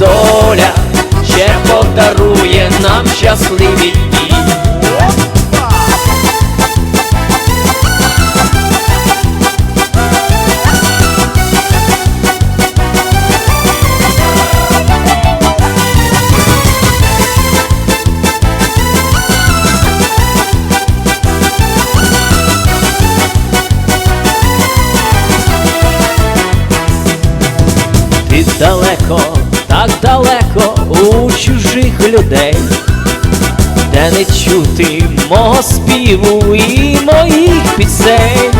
доля, ще подарує нам щасливі дні. Людей, де не чути мого співу і моїх пісень.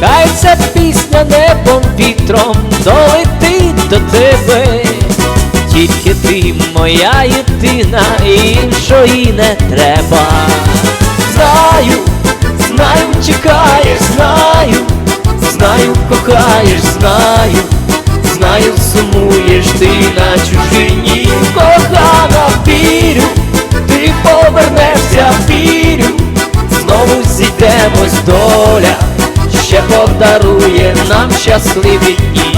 Хай ця пісня небом вітром долетить до тебе, тільки ти моя єдина, іншої не треба. Знаю, знаю, чекаєш, знаю, знаю, кохаєш, знаю. Знаю, сумуєш ти на знову зійдемось доля, ще подарує нам щасливі дні.